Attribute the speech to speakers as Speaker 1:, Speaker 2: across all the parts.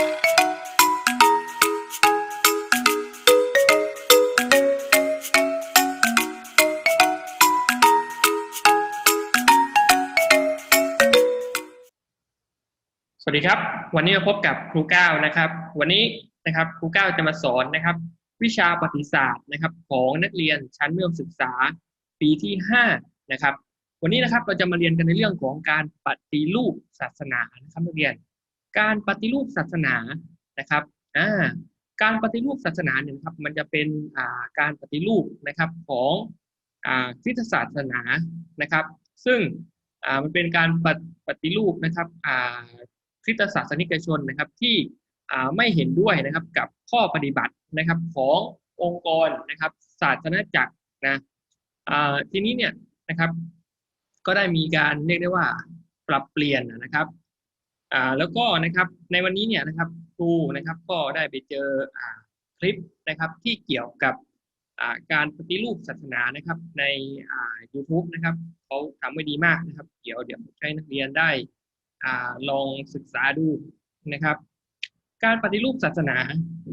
Speaker 1: สวัสดีครับ วันนี้มาพบกับครูก้าวนะครับ วันนี้นะครับครูก้าวจะมาสอนนะครับ วิชาประวัติศาสตร์นะครับ ของนักเรียนชั้นมัธยมศึกษาปีที่ห้านะครับ วันนี้นะครับเราจะมาเรียนกันในเรื่องของการปฏิรูปศาสนานะครับนักเรียน การปฏิรูปศาสนานะครับการปฏิรูปศาสนาเนี่ยครับมันจะเป็นการปฏิรูปนะครับของคริสตศาสนานะครับ ซึ่งมันเป็นการปฏิปฏิรูปนะครับคริสตศาสนิกชนนะครับที่ไม่เห็นด้วยนะครับกับข้อปฏิบัตินะครับขององค์กรนะครับศาสนาจักรนะทีนี้เนี่ยนะครับ ก็ได้มีการเรียกได้ว่าปรับเปลี่ยนนะครับ อ่าแล้วก็นะครับในวันนี้เนี่ยนะครับครูนะครับก็ได้ไปเจออ่าคลิปนะครับที่เกี่ยวกับอ่าการปฏิรูปศาสนานะครับในอ่า u t u b e นะครับเขาทำไว้ดีมากนะครับ เดี๋ยวเดี๋ยวให้นักเรียนได้อ่าลองศึกษาดูนะครับ การปฏิรูปศาสนา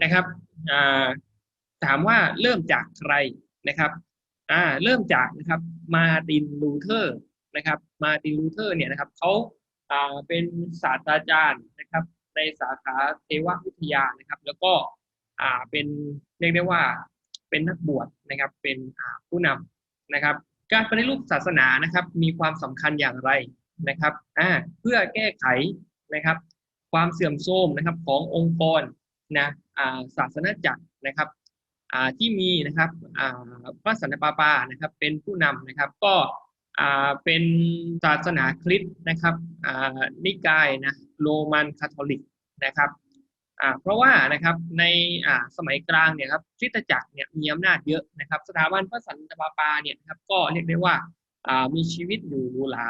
Speaker 1: นะครับอ่าถามว่าเริ่มจากใครนะครับอ่าเริ่มจากนะครับมาตินลูเทอร์นะครับ มาตินลูเทอร์เนี่ยนะครับเขา เป็นศาสตราจารย์นะครับ ในสาขาเทววิทยานะครับ แล้วก็เป็นเรียกได้ว่าเป็นนักบวชนะครับ เป็นผู้นำนะครับ การปฏิรูปศาสนานะครับ มีความสำคัญอย่างไรนะครับเพื่อแก้ไขนะครับ ความเสื่อมโทรมนะครับขององค์กรนะาศาสนาจักรนะครับที่มีนะครับพระสันตะปาปานะครับ เป็นผู้นำนะครับ ก็ เป็นศาสนาคริสต์นะครับอ่านิกายนะโรมันคาทอลิกนะครับอ่าเพราะว่านะครับในอ่าสมัยกลางเนี่ยครับคริสตจักรเนี่ยมีอำนาจเยอะนะครับ สถาบันพระสันตะปาปาเนี่ยครับก็เรียกได้ว่าอ่ามีชีวิตอยู่หรูหรา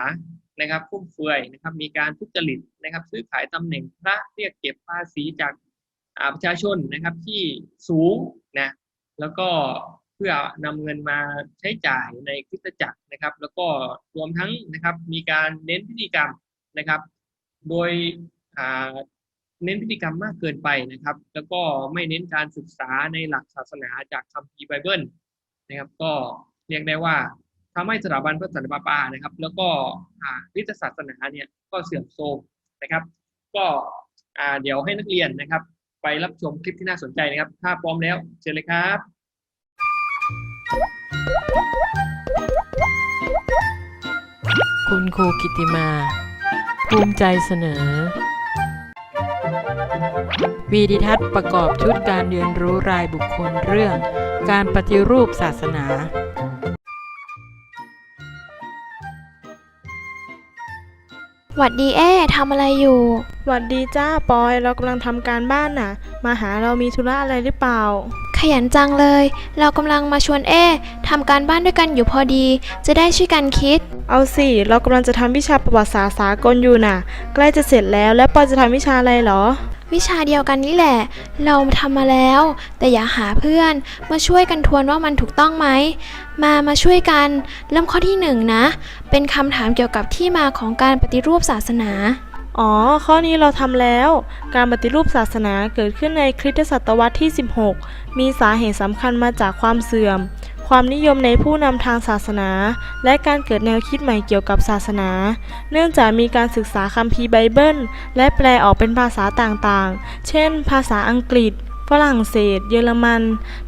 Speaker 1: นะครับฟุ่มเฟือยนะครับมีการทุจริตนะครับ ซื้อขายตำแหน่งพระเรียกเก็บภาษีจากประชาชนนะครับที่สูงนะแล้วก็ เพื่อนำเงินมาใช้จ่ายในคริสตจักรนะครับ แล้วก็รวมทั้งนะครับมีการเน้นพิธีกรรมนะครับ โดยเน้นพิธีกรรมมากเกินไปนะครับ แล้วก็ไม่เน้นการศึกษาในหลักศาสนาจากคัมภีร์ไบเบิลนะครับ ก็เรียกได้ว่าทำให้สถาบันพระสันตะปาปานะครับ แล้วก็อ่าคริสตศาสนาเนี่ยก็เสื่อมโทรมนะครับ ก็อ่าเดี๋ยวให้นักเรียนนะครับ ไปรับชมคลิปที่น่าสนใจนะครับ ถ้าพร้อมแล้วเชิญเลยครับ
Speaker 2: คุณครูกิติมา ภูมิใจเสนอ วีดิทัศน์ประกอบชุดการเรียนรู้รายบุคคลเรื่อง การปฏิรูปศาสนา
Speaker 3: หวัดดีเอ้ทำอะไรอยู่
Speaker 4: หวัดดีจ้าปอย เรากำลังทำการบ้านน่ะ มาหาเรามีธุระอะไรหรือเปล่า
Speaker 3: ขยันจังเลย เรากำลังมาชวนเอ้ทำการบ้านด้วยกันอยู่พอดี จะได้ช่วยกันคิด
Speaker 4: เอาสิ เรากำลังจะทำวิชาประวัติศาสตร์สากลอยู่น่ะ ใกล้จะเสร็จแล้วแล้วปอยจะทำวิชาอะไรเหรอ
Speaker 3: วิชาเดียวกันนี่แหละ เราทำมาแล้ว แต่อย่าหาเพื่อน มาช่วยกันทวนว่ามันถูกต้องไหม มามาช่วยกัน เริ่มข้อที่หนึ่งนะ เป็นคำถามเกี่ยวกับที่มาของการปฏิรูปศาสนา
Speaker 4: อ๋อ ข้อนี้เราทำแล้ว การปฏิรูปศาสนาเกิดขึ้นในคริสตศตวรรษที่ 16 มีสาเหตุสำคัญมาจากความเสื่อม ความนิยมในผู้นำทางศาสนา และการเกิดแนวคิดใหม่เกี่ยวกับศาสนา เนื่องจากมีการศึกษาคัมภีร์ไบเบิล และแปลออกเป็นภาษาต่างๆ เช่น ภาษาอังกฤษฝรั่งเศส เยอรมัน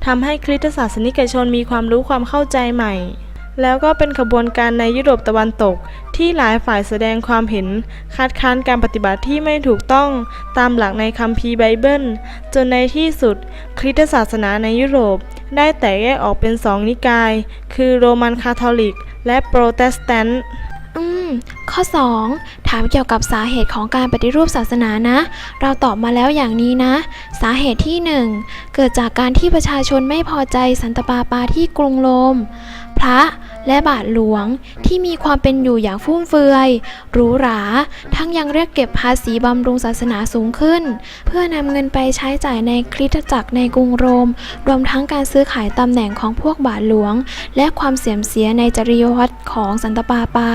Speaker 4: ทำให้คริสตศาสนิกชนมีความรู้ความเข้าใจใหม่ แล้วก็เป็นขบวนการในยุโรปตะวันตก ที่หลายฝ่ายแสดงความเห็น คัดค้านการปฏิบัติที่ไม่ถูกต้องตามหลักในคัมภีร์ไบเบิล จนในที่สุด คริสตศาสนาในยุโรป ได้แตกแยกออกเป็นสองนิกาย คือโรมันคาทอลิก และโปรเตสแตนต์
Speaker 3: อืม ข้อ 2 ถามเกี่ยวกับสาเหตุของการปฏิรูปศาสนานะ เราตอบมาแล้วอย่างนี้นะ สาเหตุที่ 1 เกิดจากการที่ประชาชนไม่พอใจสันตปาปาที่กรุงโรม พระ และบาทหลวงที่มีความเป็นอยู่อย่างฟุ่มเฟือยหรูหรา ทั้งยังเรียกเก็บภาษีบำรุงศาสนาสูงขึ้น เพื่อนำเงินไปใช้จ่ายในคริสตจักรในกรุงโรม รวมทั้งการซื้อขายตำแหน่งของพวกบาทหลวง และความเสื่อมเสียในจริยวัตรของสันตปาปา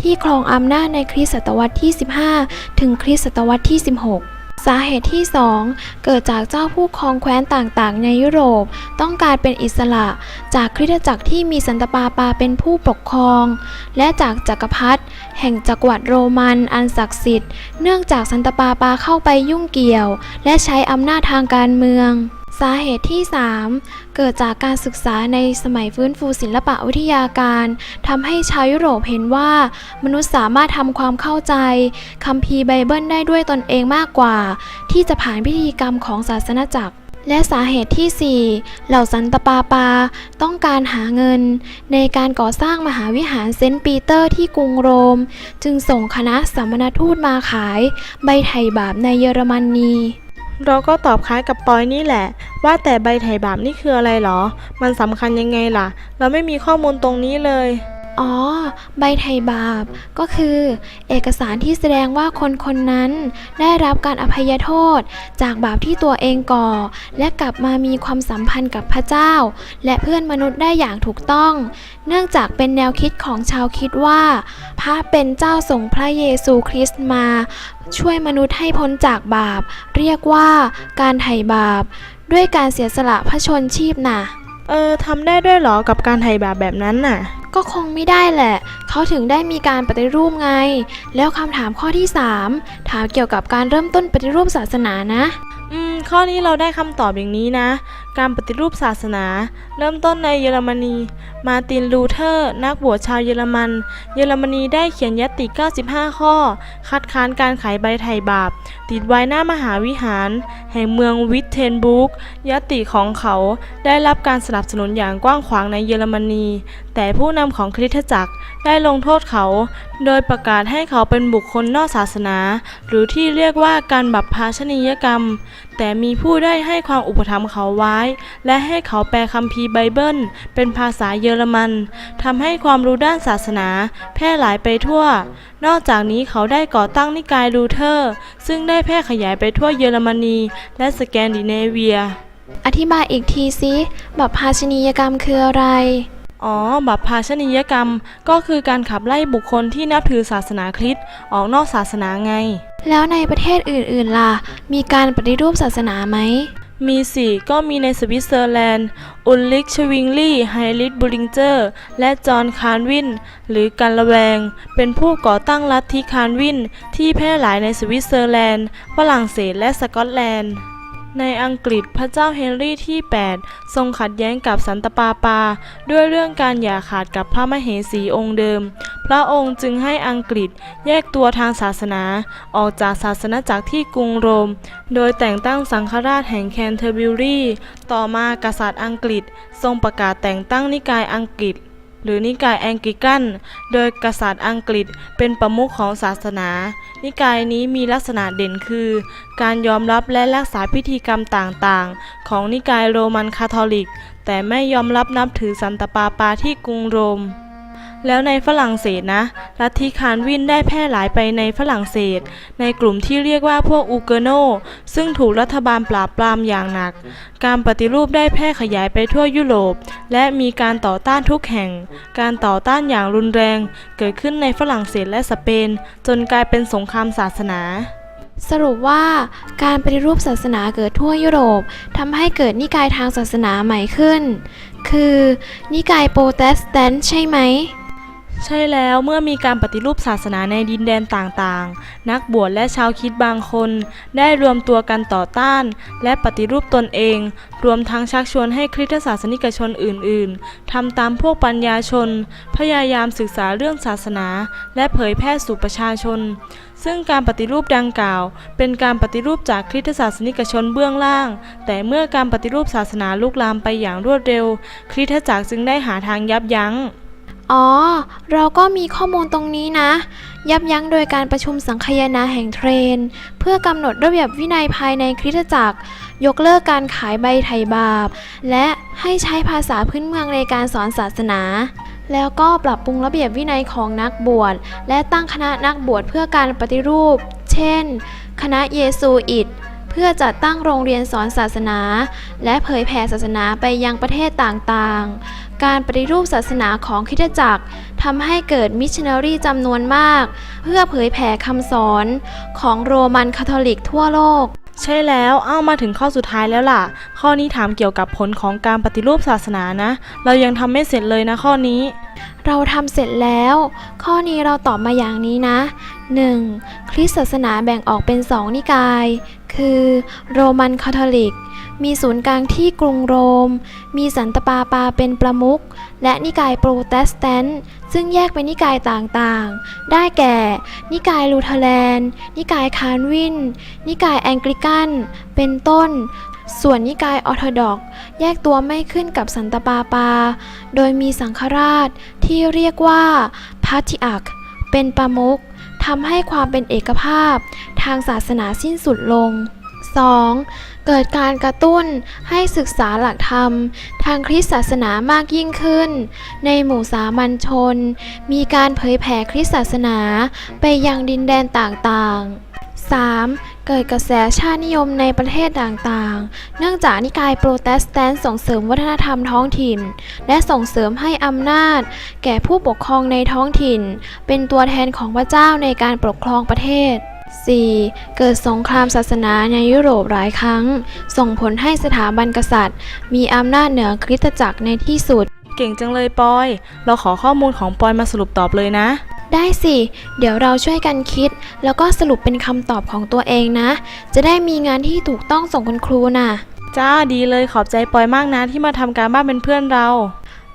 Speaker 3: ที่ครองอำนาจในคริสตศตวรรษที่ 15 ถึงคริสตศตวรรษที่ 16 สาเหตุที่ 2 เกิดจากเจ้าผู้ครองแคว้นต่างๆ ในยุโรป ต้องการเป็นอิสระ จากคริสตจักรที่มีสันตปาปาเป็นผู้ปกครอง และจากจักรพรรดิแห่งจักรวรรดิโรมันอันศักดิ์สิทธิ์ เนื่องจากสันตปาปาเข้าไปยุ่งเกี่ยว และใช้อำนาจทางการเมือง สาเหตุที่ 3 เกิดจากการศึกษาในสมัยฟื้นฟูศิลปะวิทยาการทำให้ชาวยุโรปเห็นว่า มนุษย์สามารถทำความเข้าใจคัมภีร์ไบเบิลได้ด้วยตนเองมากกว่า ที่จะผ่านพิธีกรรมของศาสนาจักรและสาเหตุที่ 4 เหล่าสันตปาปา ต้องการหาเงิน ในการก่อสร้างมหาวิหารเซนต์ปีเตอร์ที่กรุงโรม จึงส่งคณะสัมมนทูตมาขาย ใบไถ่บาปในเยอรมนี
Speaker 4: เราก็ตอบคล้ายกับปอยนี่แหละ ว่าแต่ใบไถ่บาปนี่คืออะไรหรอ มันสำคัญยังไงล่ะ เราไม่มีข้อมูลตรงนี้เลย
Speaker 3: อ๋อ ใบไถ่บาป ก็คือ เอกสารที่แสดงว่าคนคนนั้น ได้รับการอภัยโทษ จากบาปที่ตัวเองก่อ และกลับมามีความสัมพันธ์กับพระเจ้า และเพื่อนมนุษย์ได้อย่างถูกต้อง เนื่องจากเป็นแนวคิดของชาวคิดว่า พระเป็นเจ้าส่งพระเยซูคริสต์มา ช่วยมนุษย์ให้พ้นจากบาป เรียกว่าการไถ่บาป ด้วยการเสียสละพระชนชีพน่ะ
Speaker 4: เออทำได้ด้วยเหรอกับการไถ่บาปแบบนั้นน่ะ
Speaker 3: ก็คงไม่ได้แหละ เขาถึงได้มีการปฏิรูปไง แล้วคำถามข้อที่ 3 ถามเกี่ยวกับการเริ่มต้นปฏิรูปศาสนานะ
Speaker 4: อืม ข้อนี้เราได้คำตอบอย่างนี้นะ การปฏิรูปศาสนา เริ่มต้นในเยอรมนี มาติน ลูเทอร์ นักบวชชาวเยอรมัน เยอรมนีได้เขียนยติ 95 ข้อ คัดค้านการขายใบไถ่บาป ติดไว้หน้ามหาวิหาร แห่งเมืองวิทเทนบุกยติของเขาได้รับการสนับสนุนอย่างกว้างขวางในเยอรมนี แต่ผู้นำของคริสตจักรได้ลงโทษเขา โดยประกาศให้เขาเป็นบุคคลนอกศาสนา หรือที่เรียกว่าการบัพพาชนียกรรมแต่มีผู้ได้ให้ความอุปถัมภ์เขาไว้ และให้เขาแปลคัมภีร์ไบเบิล เป็นภาษาเยอรมันทำให้ความรู้ด้านศาสนา แพร่หลายไปทั่ว นอกจากนี้เขาได้ก่อตั้งนิกายลูเทอร์ ซึ่งได้แพร่ขยายไปทั่วเยอรมนี และสแกนดิเนเวีย
Speaker 3: อธิบายอีกทีสิบัพพาชนียกรรมคืออะไร
Speaker 4: อ๋อ บัพพาชนียกรรมก็คือการขับไล่บุคคลที่นับถือศาสนาคริสต์ออกนอกศาสนาไง
Speaker 3: แล้วในประเทศอื่นๆล่ะ มีการปฏิรูปศาสนาไหม
Speaker 4: มีสี่ก็มีในสวิตเซอร์แลนด์ อุลลิกชวิงลี่ ไฮริทบูริงเจอร์ และจอห์นคาร์วิน หรือการละแวง เป็นผู้ก่อตั้งลัทธิคาร์วิน ที่แพร่หลายในสวิตเซอร์แลนด์ ฝรั่งเศสและสกอตแลนด์ ในอังกฤษพระเจ้าเฮนรี่ที่ 8 ทรงขัดแย้งกับสันตปาปา ด้วยเรื่องการหย่าขาดกับพระมเหสีองค์เดิม พระองค์จึงให้อังกฤษแยกตัวทางศาสนา ออกจากศาสนาจักรที่กรุงโรม โดยแต่งตั้งสังฆราชแห่งแคนเทอร์บิวรีต่อมากษัตริย์อังกฤษ ทรงประกาศแต่งตั้งนิกายอังกฤษ หรือนิกายแองกิกัน โดยกษัตริย์อังกฤษเป็นประมุขของศาสนา นิกายนี้มีลักษณะเด่นคือ การยอมรับและรักษาพิธีกรรมต่างๆ ของนิกายโรมันคาทอลิก แต่ไม่ยอมรับนับถือสันตปาปาที่กรุงโรม แล้วในฝรั่งเศสนะลัทธิคารวินได้แพร่หลายไปในฝรั่งเศส ในกลุ่มที่เรียกว่าพวกอูเกโนซึ่งถูกรัฐบาลปราบปรามอย่างหนัก การปฏิรูปได้แพร่ขยายไปทั่วยุโรป และมีการต่อต้านทุกแห่ง การต่อต้านอย่างรุนแรง เกิดขึ้นในฝรั่งเศสและสเปน จนกลายเป็นสงครามศาสนา
Speaker 3: สรุปว่าการปฏิรูปศาสนาเกิดทั่วยุโรปทำให้เกิดนิกายทางศาสนาใหม่ขึ้น คือ นิกายโปรเตสแตนต์ใช่ไหม
Speaker 4: ใช่แล้วเมื่อมีการปฏิรูปศาสนาในดินแดนต่างๆ นักบวชและชาวคริดบางคน ได้รวมตัวกันต่อต้าน และปฏิรูปตนเอง รวมทั้งชักชวนให้คริสตศาสนิกชนอื่นๆทำตามพวกปัญญาชน พยายามศึกษาเรื่องศาสนา และเผยแพร่สู่ประชาชน ซึ่งการปฏิรูปดังกล่าว เป็นการปฏิรูปจากคริสตศาสนิกชนเบื้องล่าง แต่เมื่อการปฏิรูปศาสนาลุกลามไปอย่างรวดเร็ว คริสตจักรจึงได้หาทางยับยั้ง
Speaker 3: อ๋อ เราก็มีข้อมูลตรงนี้นะ ยับยั้งโดยการประชุมสังคายนาแห่งเทรน เพื่อกำหนดระเบียบวินัยภายในคริสตจักร ยกเลิกการขายใบไถ่บาป และให้ใช้ภาษาพื้นเมืองในการสอนศาสนา แล้วก็ปรับปรุงระเบียบวินัยของนักบวช และตั้งคณะนักบวชเพื่อการปฏิรูป เช่น คณะเยซูอิตเพื่อจัดตั้งโรงเรียนสอนศาสนา และเผยแผ่ศาสนาไปยังประเทศต่างๆ การปฏิรูปศาสนาของคริสตจักรทำให้เกิดมิชชันนารีจำนวนมาก เพื่อเผยแผ่คำสอนของโรมันคาทอลิกทั่วโลก
Speaker 4: ใช่แล้วเอ้ามาถึงข้อสุดท้ายแล้วล่ะ ข้อนี้ถามเกี่ยวกับผลของการปฏิรูปศาสนานะ เรายังทำไม่เสร็จเลยนะข้อนี้
Speaker 3: เราทำเสร็จแล้ว ข้อนี้เราตอบมาอย่างนี้นะ 1. คริสตศาสนาแบ่งออกเป็นสองนิกาย คือโรมันคาทอลิก มีศูนย์กลางที่กรุงโรม มีสันตปาปาเป็นประมุข และนิกายโปรเตสแตนต์ซึ่งแยกเป็นนิกายต่างๆ ได้แก่ นิกายลูเทแลน นิกายคานวิน นิกายแองกลิกันเป็นต้นส่วนนิกายออร์โธดอกแยกตัวไม่ขึ้นกับสันตปาปา โดยมีสังฆราชที่เรียกว่าพาติอัก เป็นประมุข ทำให้ความเป็นเอกภาพ ทางศาสนาสิ้นสุดลง 2. เกิดการกระตุ้นให้ศึกษาหลักธรรม ทางคริสตศาสนามากยิ่งขึ้น ในหมู่สามัญชน มีการเผยแผ่คริสตศาสนาไปยังดินแดนต่างๆ 3. เกิดกระแสชาตินิยมในประเทศต่างๆ เนื่องจากนิกายโปรเตสแตนต์ส่งเสริมวัฒนธรรมท้องถิ่น และส่งเสริมให้อำนาจ แก่ผู้ปกครองในท้องถิ่น เป็นตัวแทนของพระเจ้าในการปกครองประเทศ 4. เกิดสงครามศาสนาในยุโรปหลายครั้ง ส่งผลให้สถาบันกษัตริย์ มีอำนาจเหนือคริสตจักรในที่สุด
Speaker 4: เก่งจังเลยปอย เราขอข้อมูลของปอยมาสรุปตอบเลยนะ
Speaker 3: ได้สิ เดี๋ยวเราช่วยกันคิด แล้วก็สรุปเป็นคำตอบของตัวเองนะ จะได้มีงานที่ถูกต้องส่งคุณครูน่ะ
Speaker 4: จ้าดีเลยขอบใจปอยมากนะที่มาทำการบ้านเป็นเพื่อนเรา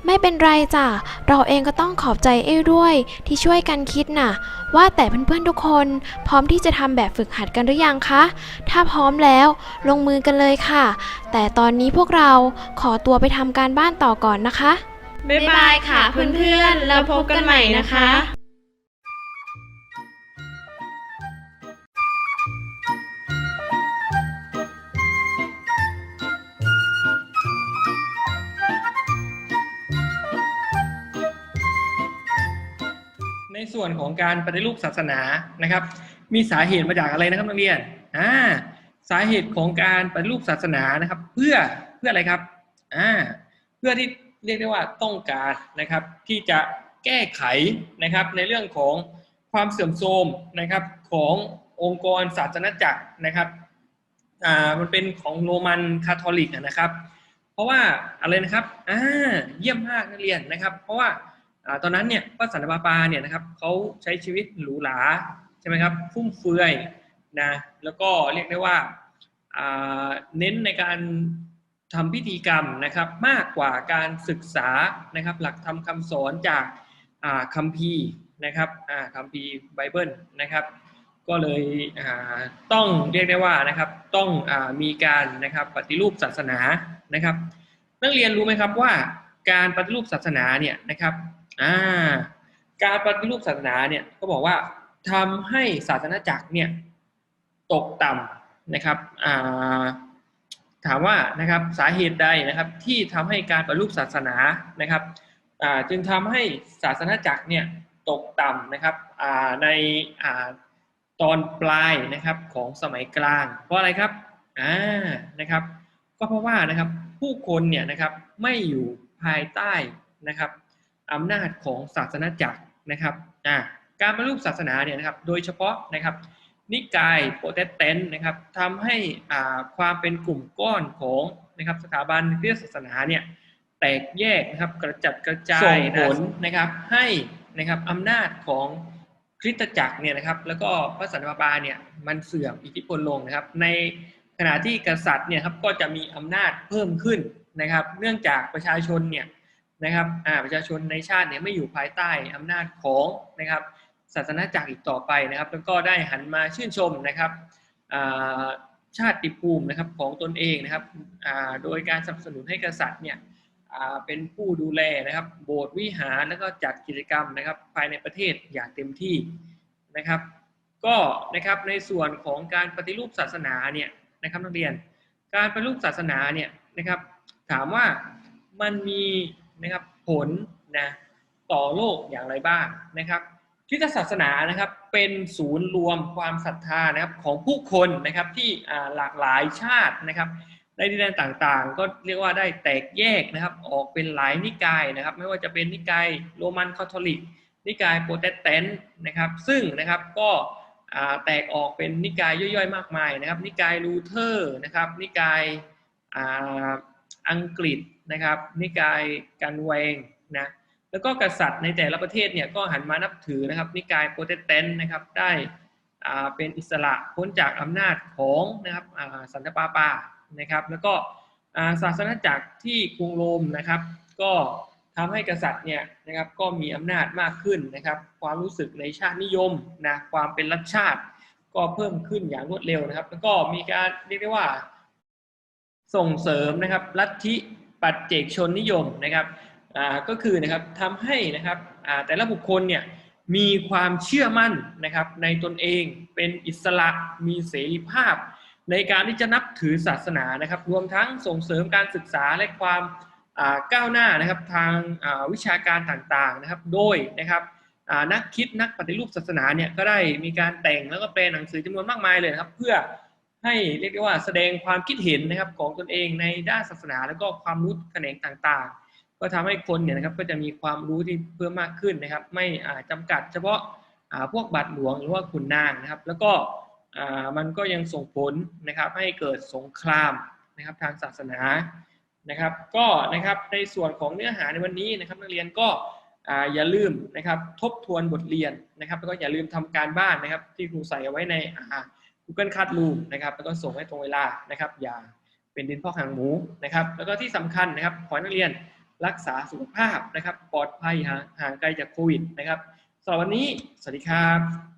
Speaker 3: ไม่เป็นไรจ้ะ เราเองก็ต้องขอบใจเอ้ด้วย ที่ช่วยกันคิดน่ะ ว่าแต่เพื่อนๆทุกคน พร้อมที่จะทำแบบฝึกหัดกันหรือยังคะ ถ้าพร้อมแล้วลงมือกันเลยค่ะ แต่ตอนนี้พวกเราขอตัวไปทำการบ้านต่อก่อนนะคะ
Speaker 4: บ๊ายบายค่ะเพื่อนๆ แล้วพบกันใหม่นะคะ
Speaker 1: ในส่วนของการปฏิรูปศาสนานะครับ มีสาเหตุมาจากอะไรนะครับนักเรียนอ่าสาเหตุของการปฏิรูปศาสนานะครับ เพื่อเพื่ออะไรครับอ่าเพื่อที่เรียกได้ว่าต้องการนะครับที่จะแก้ไขนะครับในเรื่องของความเสื่อมโทรมนะครับขององค์กรศาสนจักรนะครับอ่ามันเป็นของโรมันคาทอลิกนะครับ เพราะว่าอะไรนะครับอ่าเยี่ยมมากนักเรียนนะครับ เพราะว่า ตอนนั้นเนี่ยพระสันตะปาปาเนี่ยนะครับเขาใช้ชีวิตหรูหราใช่ไหมครับฟุ่มเฟือยนะแล้วก็เรียกได้ว่าเน้นในการทำพิธีกรรมนะครับมากกว่าการศึกษานะครับหลักธรรมคำสอนจากาคัมภีร์นะครับคัมภีร์ไบเบิลนะครับ ก็เลยต้องเรียกได้ว่านะครับต้องอมีการนะครับปฏิรูปศาสนานะครับ นักเรียนรู้ไหมครับว่าการปฏิรูปศาสนาเนี่ยนะครับ อ่าการปฏิรูปศาสนาเนี่ยก็บอกว่าทำให้ศาสนาจักรเนี่ยตกต่ำนะครับอ่าถามว่านะครับสาเหตุใดนะครับที่ทำให้การปฏิรูปศาสนานะครับอ่าจึงทำให้ศาสนาจักรเนี่ยตกต่ำนะครับอ่าในอ่าตอนปลายนะครับของสมัยกลาง เพราะอะไรครับอ่านะครับ ก็เพราะว่านะครับผู้คนเนี่ยนะครับไม่อยู่ภายใต้นะครับ อำนาจของศาสนาจักรนะครับอ่าการบรรลุศาสนาเนี่ยนะครับโดยเฉพาะนะครับนิกายโปรเตสแตนต์นะครับทำให้อ่าความเป็นกลุ่มก้อนของนะครับสถาบันคริสตศาสนาเนี่ยแตกแยกนะครับกระจัดกระจายส่งผลนะครับให้นะครับอำนาจของคริสตจักรเนี่ยนะครับแล้วก็พระสันตะปาปาเนี่ยมันเสื่อมอิทธิพลลงนะครับ ในขณะที่กษัตริย์เนี่ยครับก็จะมีอำนาจเพิ่มขึ้นนะครับ เนื่องจากประชาชนเนี่ย นะครับประชาชนในชาติเนี่ยไม่อยู่ภายใต้อำนาจของนะครับศาสนาจักรอีกต่อไปนะครับ แล้วก็ได้หันมาชื่นชมนะครับอ่าชาติภูมินะครับของตนเองนะครับโดยการสนับสนุนให้กษัตริย์เนี่ยเป็นผู้ดูแลนะครับ โบสถ์วิหารแล้วก็จัดกิจกรรมนะครับ ภายในประเทศอย่างเต็มที่นะครับ ก็นะครับในส่วนของการปฏิรูปศาสนาเนี่ยนะครับนักเรียน การปฏิรูปศาสนาเนี่ยนะครับ ถามว่ามันมี นะครับผลนะต่อโลกอย่างไรบ้างนะครับคริสตศาสนานะครับเป็นศูนย์รวมความศรัทธานะครับของผู้คนนะครับที่หลากหลายชาตินะครับในดินแดนต่างๆ ก็เรียกว่าได้แตกแยกนะครับออกเป็นหลายนิกายนะครับ ไม่ว่าจะเป็นนิกายโรมันคาทอลิก นิกายโปรเตสแตนต์นะครับ ซึ่งนะครับก็แตกออกเป็นนิกายย่อยๆ มากมายนะครับ นิกายลูเทอร์นะครับนิกาย อังกฤษนะครับนิกายกันแวงนะแล้วก็กษัตริย์ในแต่ละประเทศเนี่ยก็หันมานับถือนะครับนิกายโปรเตสแตนต์นะครับได้เป็นอิสระพ้นจากอำนาจของนะครับสันตปาปานะครับ แล้วก็าศาสนาจักรที่กรุงโรมนะครับ ก็ทำให้กษัตริย์เนี่ยนะครับก็มีอำนาจมากขึ้นนะครับ ความรู้สึกในชาตินิยมนะความเป็นรัฐชาติ ก็เพิ่มขึ้นอย่างรวดเร็วนะครับ แล้วก็มีการเรียกได้ว่า ส่งเสริมนะครับลัทธิปัจเจกชนนิยมนะครับก็คือนะครับทำให้นะครับแต่ละบุคคลเนี่ยมีความเชื่อมั่นนะครับในตนเองเป็นอิสระมีเสรีภาพ ในการที่จะนับถือศาสนานะครับ รวมทั้งส่งเสริมการศึกษาและความก้าวหน้านะครับทางวิชาการต่างๆนะครับ โดยนะครับนักคิดนักปฏิรูปศาสนาเนี่ยก็ได้มีการแต่งแล้วก็แปลหนังสือจำนวนมากมายเลยครับ เพื่อ ให้เรียกได้ว่าแสดงความคิดเห็นนะครับของตนเองในด้านศาสนา แล้วก็ความรู้แขนงต่างๆ ก็ทำให้คนเนี่ยนะครับก็จะมีความรู้ที่เพิ่มมากขึ้นนะครับ ไม่อ่าจำกัดเฉพาะพวกบาทหลวงหรือว่าขุนนางนะครับ แล้วก็มันก็ยังส่งผลนะครับให้เกิดสงครามนะครับทางศาสนานะครับ ก็นะครับในส่วนของเนื้อหาในวันนี้นะครับนักเรียนก็อย่าลืมนะครับทบทวนบทเรียนนะครับ แล้วก็อย่าลืมทำการบ้านนะครับ ที่ครูใส่เอาไว้ในอ Google Classroom นะครับแล้วก็ส่งให้ตรงเวลานะครับ อย่าเป็นดินพอกหางหมูนะครับ แล้วก็ที่สำคัญนะครับขอให้นักเรียนรักษาสุขภาพนะครับ ปลอดภัยห่างไกลจากโควิดนะครับสำหรับวันนี้ สวัสดีครับ